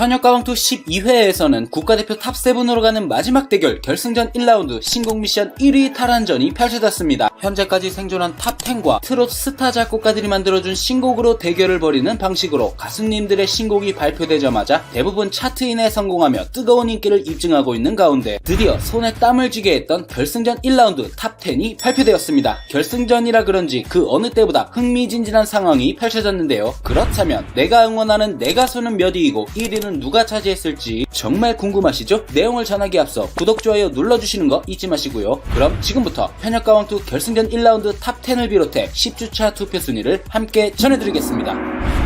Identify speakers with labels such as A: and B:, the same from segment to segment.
A: 현역 가왕투 12회에서는 국가대표 탑7으로 가는 마지막 대결 결승전 1라운드 신곡 미션 1위 탈환전이 펼쳐졌습니다. 현재까지 생존한 탑10과 트로트 스타 작곡가들이 만들어준 신곡으로 대결을 벌이는 방식으로 가수님들의 신곡이 발표되자마자 대부분 차트인에 성공하며 뜨거운 인기를 입증하고 있는 가운데 드디어 손에 땀을 쥐게 했던 결승전 1라운드 탑10이 발표되었습니다. 결승전이라 그런지 그 어느 때보다 흥미진진한 상황이 펼쳐졌는데요. 그렇다면 내가 응원하는 내 가수는 몇 위이고 1위는 누가 차지했을지 정말 궁금하시죠? 내용을 전하기 앞서 구독, 좋아요 눌러주시는 거 잊지 마시고요. 그럼 지금부터 현역 가왕투 결승 전 1라운드 탑10을 비롯해 10주차 투표 순위를 함께 전해드리겠습니다.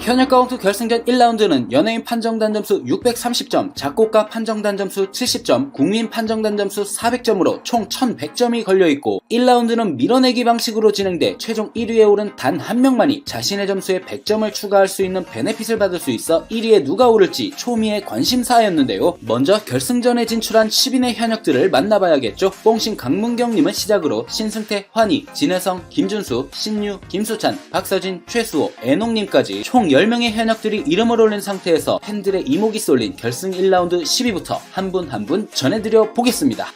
A: 현역 가왕투 결승전 1라운드는 연예인 판정단 점수 630점, 작곡가 판정단 점수 70점, 국민 판정단 점수 400점으로 총 1100점이 걸려있고 1라운드는 밀어내기 방식으로 진행돼 최종 1위에 오른 단 한 명만이 자신의 점수에 100점을 추가할 수 있는 베네핏을 받을 수 있어 1위에 누가 오를지 초미의 관심사였는데요. 먼저 결승전에 진출한 10인의 현역들을 만나봐야겠죠. 뽕신 강문경님은 시작으로 신승태, 환희, 진혜성, 김준수, 신유, 김수찬, 박서진, 최수호, 애농님까지 총 10명의 현역들이 이름을 올린 상태에서 팬들의 이목이 쏠린 결승 1라운드 10위부터 한 분 한 분 전해드려 보겠습니다.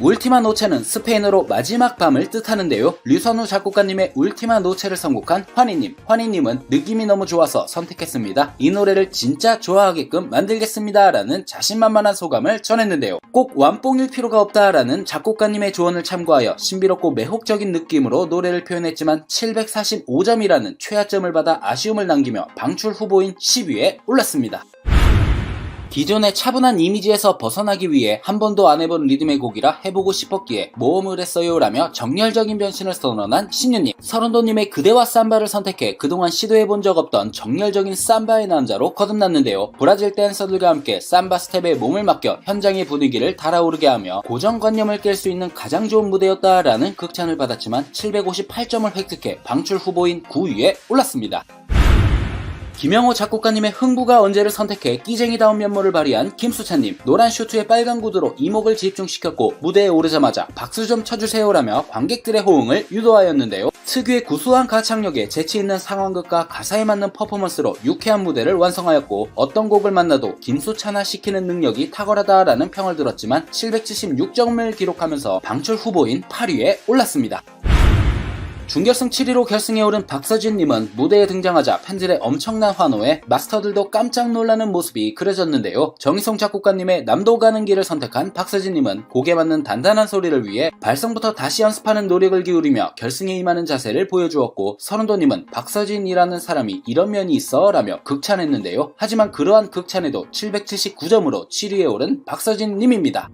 A: 울티마 노체는 스페인어로 마지막 밤을 뜻하는데요. 류선우 작곡가님의 울티마 노체를 선곡한 환희님. 환희님은 느낌이 너무 좋아서 선택했습니다. 이 노래를 진짜 좋아하게끔 만들겠습니다. 라는 자신만만한 소감을 전했는데요. 꼭 완뽕일 필요가 없다라는 작곡가님의 조언을 참고하여 신비롭고 매혹적인 느낌으로 노래를 표현했지만 745점이라는 최하점을 받아 아쉬움을 남기며 방출 후보인 10위에 올랐습니다. 기존의 차분한 이미지에서 벗어나기 위해 한 번도 안 해본 리듬의 곡이라 해보고 싶었기에 모험을 했어요라며 정열적인 변신을 선언한 신유님. 서른도님의 그대와 삼바를 선택해 그동안 시도해본 적 없던 정열적인 삼바의 남자로 거듭났는데요. 브라질 댄서들과 함께 삼바 스텝에 몸을 맡겨 현장의 분위기를 달아오르게 하며 고정관념을 깰 수 있는 가장 좋은 무대였다라는 극찬을 받았지만 758점을 획득해 방출 후보인 9위에 올랐습니다 김영호 작곡가님의 흥부가 언제를 선택해 끼쟁이다운 면모를 발휘한 김수찬님 노란 슈트에 빨간 구두로 이목을 집중시켰고 무대에 오르자마자 박수 좀 쳐주세요라며 관객들의 호응을 유도하였는데요 특유의 구수한 가창력에 재치있는 상황극과 가사에 맞는 퍼포먼스로 유쾌한 무대를 완성하였고 어떤 곡을 만나도 김수찬화 시키는 능력이 탁월하다라는 평을 들었지만 776점을 기록하면서 방출 후보인 8위에 올랐습니다. 준결승 7위로 결승에 오른 박서진님은 무대에 등장하자 팬들의 엄청난 환호에 마스터들도 깜짝 놀라는 모습이 그려졌는데요. 정희성 작곡가님의 남도 가는 길을 선택한 박서진님은 곡에 맞는 단단한 소리를 위해 발성부터 다시 연습하는 노력을 기울이며 결승에 임하는 자세를 보여주었고 서른도님은 박서진이라는 사람이 이런 면이 있어 라며 극찬했는데요. 하지만 그러한 극찬에도 779점으로 7위에 오른 박서진님입니다.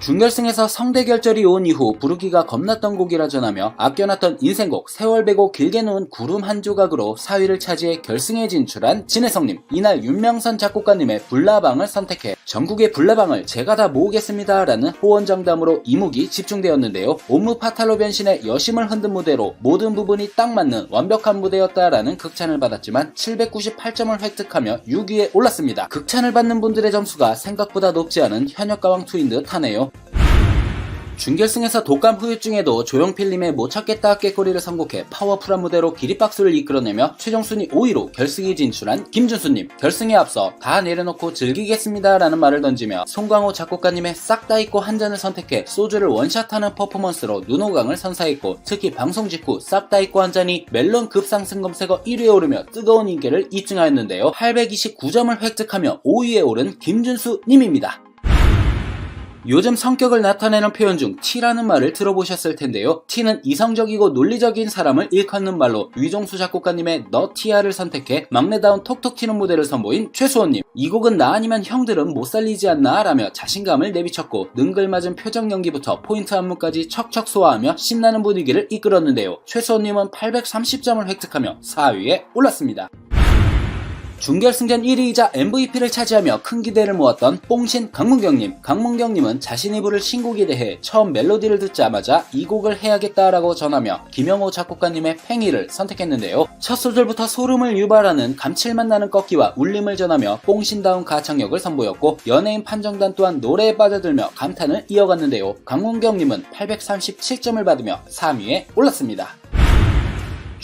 A: 준결승에서 성대 결절이 온 이후 부르기가 겁났던 곡이라 전하며 아껴놨던 인생곡 세월 베고 길게 놓은 구름 한 조각으로 4위를 차지해 결승에 진출한 진혜성님. 이날 윤명선 작곡가님의 불나방을 선택해 전국의 불나방을 제가 다 모으겠습니다 라는 호언장담으로 이목이 집중되었는데요. 옴무 파탈로 변신해 여심을 흔든 무대로 모든 부분이 딱 맞는 완벽한 무대였다라는 극찬을 받았지만 798점을 획득하며 6위에 올랐습니다. 극찬을 받는 분들의 점수가 생각보다 높지 않은 현역 가왕 투인 듯 하네요 준결승에서 독감 후유증에도 조용필님의 못 찾겠다 깨꼬리를 선곡해 파워풀한 무대로 기립박수를 이끌어내며 최종 순위 5위로 결승에 진출한 김준수님. 결승에 앞서 다 내려놓고 즐기겠습니다 라는 말을 던지며 송광호 작곡가님의 싹 다 잊고 한 잔을 선택해 소주를 원샷하는 퍼포먼스로 눈호강을 선사했고 특히 방송 직후 싹 다 잊고 한 잔이 멜론 급상승 검색어 1위에 오르며 뜨거운 인기를 입증하였는데요. 829점을 획득하며 5위에 오른 김준수님입니다 요즘 성격을 나타내는 표현 중 T라는 말을 들어보셨을 텐데요. T는 이성적이고 논리적인 사람을 일컫는 말로 위종수 작곡가님의 너 T야를 선택해 막내다운 톡톡 튀는 무대를 선보인 최수원님. 이 곡은 나 아니면 형들은 못 살리지 않나 라며 자신감을 내비쳤고 능글맞은 표정 연기부터 포인트 안무까지 척척 소화하며 신나는 분위기를 이끌었는데요. 최수원님은 830점을 획득하며 4위에 올랐습니다. 준결승전 1위이자 MVP를 차지하며 큰 기대를 모았던 뽕신 강문경님. 강문경님은 자신이 부를 신곡에 대해 처음 멜로디를 듣자마자 이 곡을 해야겠다라고 전하며 김영호 작곡가님의 팽이를 선택했는데요. 첫 소절부터 소름을 유발하는 감칠맛 나는 꺾기와 울림을 전하며 뽕신다운 가창력을 선보였고 연예인 판정단 또한 노래에 빠져들며 감탄을 이어갔는데요. 강문경님은 837점을 받으며 3위에 올랐습니다.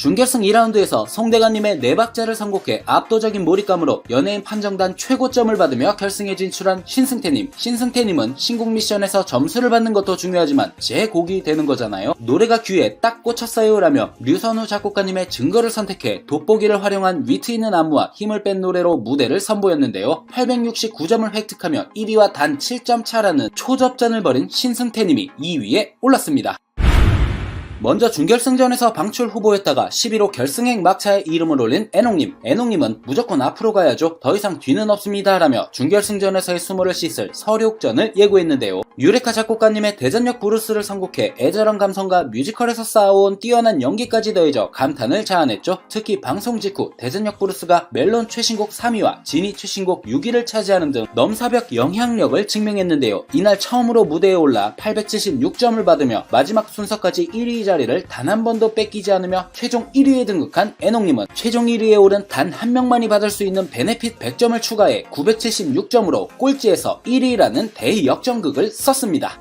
A: 준결승 2라운드에서 송대관님의 네 박자를 선곡해 압도적인 몰입감으로 연예인 판정단 최고점을 받으며 결승에 진출한 신승태님. 신승태님은 신곡 미션에서 점수를 받는 것도 중요하지만 제 곡이 되는 거잖아요. 노래가 귀에 딱 꽂혔어요라며 류선우 작곡가님의 증거를 선택해 돋보기를 활용한 위트 있는 안무와 힘을 뺀 노래로 무대를 선보였는데요. 869점을 획득하며 1위와 단 7점 차라는 초접전을 벌인 신승태님이 2위에 올랐습니다. 먼저 준결승전에서 방출 후보였다가 11호 결승행 막차에 이름을 올린 애농님. 애농님은 무조건 앞으로 가야죠. 더 이상 뒤는 없습니다. 라며 준결승전에서의 수모를 씻을 서륙전을 예고했는데요. 유레카 작곡가님의 대전역 브루스를 선곡해 애절한 감성과 뮤지컬에서 쌓아온 뛰어난 연기까지 더해져 감탄을 자아냈죠. 특히 방송 직후 대전역 브루스가 멜론 최신곡 3위와 지니 최신곡 6위를 차지하는 등 넘사벽 영향력을 증명했는데요. 이날 처음으로 무대에 올라 876점을 받으며 마지막 순서까지 1위 자리를 단 한 번도 뺏기지 않으며 최종 1위에 등극한 애농님은 최종 1위에 오른 단 한 명만이 받을 수 있는 베네핏 100점을 추가해 976점으로 꼴찌에서 1위라는 대역전극을 썼습니다.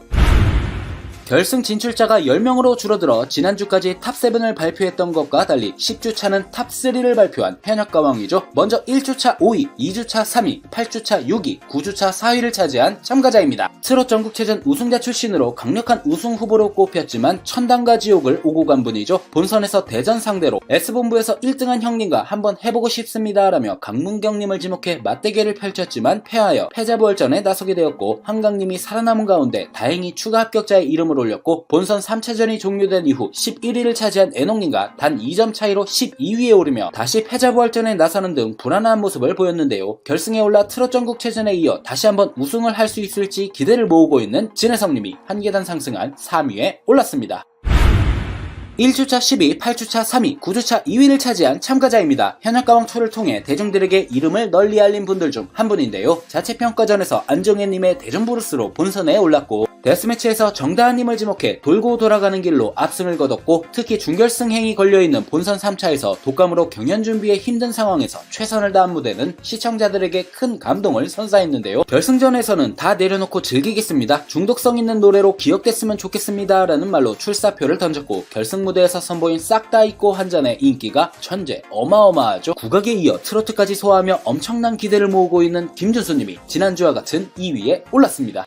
A: 결승 진출자가 10명으로 줄어들어 지난주까지 탑7을 발표했던 것과 달리 10주차는 탑3를 발표한 현역 가왕이죠. 먼저 1주차 5위, 2주차 3위, 8주차 6위, 9주차 4위를 차지한 참가자입니다. 트롯 전국체전 우승자 출신으로 강력한 우승 후보로 꼽혔지만 천당과 지옥을 오고 간 분이죠. 본선에서 대전 상대로 S본부에서 1등한 형님과 한번 해보고 싶습니다라며 강문경님을 지목해 맞대결을 펼쳤지만 패하여 패자부활전에 나서게 되었고 한강님이 살아남은 가운데 다행히 추가 합격자의 이름을 올렸고 본선 3차전이 종료된 이후 11위를 차지한 애농님과 단 2점 차이로 12위에 오르며 다시 패자 부활전에 나서는 등 불안한 모습을 보였는데요. 결승에 올라 트롯 전국체전에 이어 다시 한번 우승을 할 수 있을지 기대를 모으고 있는 진혜성님이 한 계단 상승한 3위에 올랐습니다. 1주차 10위, 8주차 3위, 9주차 2위를 차지한 참가자입니다. 현역가왕2를 통해 대중들에게 이름을 널리 알린 분들 중 한 분인데요. 자체평가전에서 안정혜님의 대전브루스로 본선에 올랐고 데스매치에서 정다한님을 지목해 돌고 돌아가는 길로 압승을 거뒀고 특히 준결승 행이 걸려있는 본선 3차에서 독감으로 경연 준비에 힘든 상황에서 최선을 다한 무대는 시청자들에게 큰 감동을 선사했는데요. 결승전에서는 다 내려놓고 즐기겠습니다. 중독성 있는 노래로 기억됐으면 좋겠습니다. 라는 말로 출사표를 던졌고 결승 무대에서 선보인 싹다 잊고 한 잔의 인기가 천재 어마어마하죠. 국악에 이어 트로트까지 소화하며 엄청난 기대를 모으고 있는 김준수님이 지난주와 같은 2위에 올랐습니다.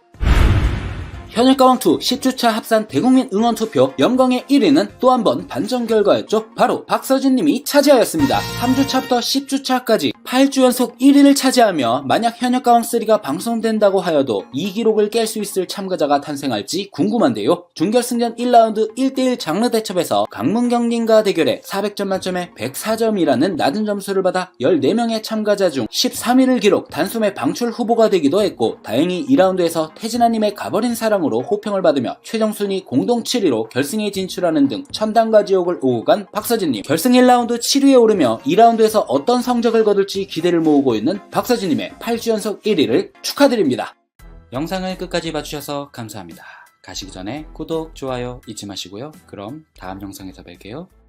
A: 현역가왕2 10주차 합산 대국민 응원 투표 영광의 1위는 또 한 번 반전 결과였죠. 바로 박서진님이 차지하였습니다. 3주차부터 10주차까지 8주 연속 1위를 차지하며 만약 현역가왕3가 방송된다고 하여도 이 기록을 깰 수 있을 참가자가 탄생할지 궁금한데요. 준결승전 1라운드 1대1 장르 대첩에서 강문경님과 대결에 400점 만점에 104점이라는 낮은 점수를 받아 14명의 참가자 중 13위를 기록 단숨에 방출 후보가 되기도 했고 다행히 2라운드에서 태진아님의 가버린 사랑 으로 호평을 받으며 최종 순위 공동 7위로 결승에 진출하는 등 천당과 지옥을 오고 간 박서진님 결승 1라운드 7위에 오르며 2라운드에서 어떤 성적을 거둘지 기대를 모으고 있는 박서진님의 8주 연속 1위를 축하드립니다. 영상을 끝까지 봐주셔서 감사합니다. 가시기 전에 구독, 좋아요 잊지 마시고요. 그럼 다음 영상에서 뵐게요.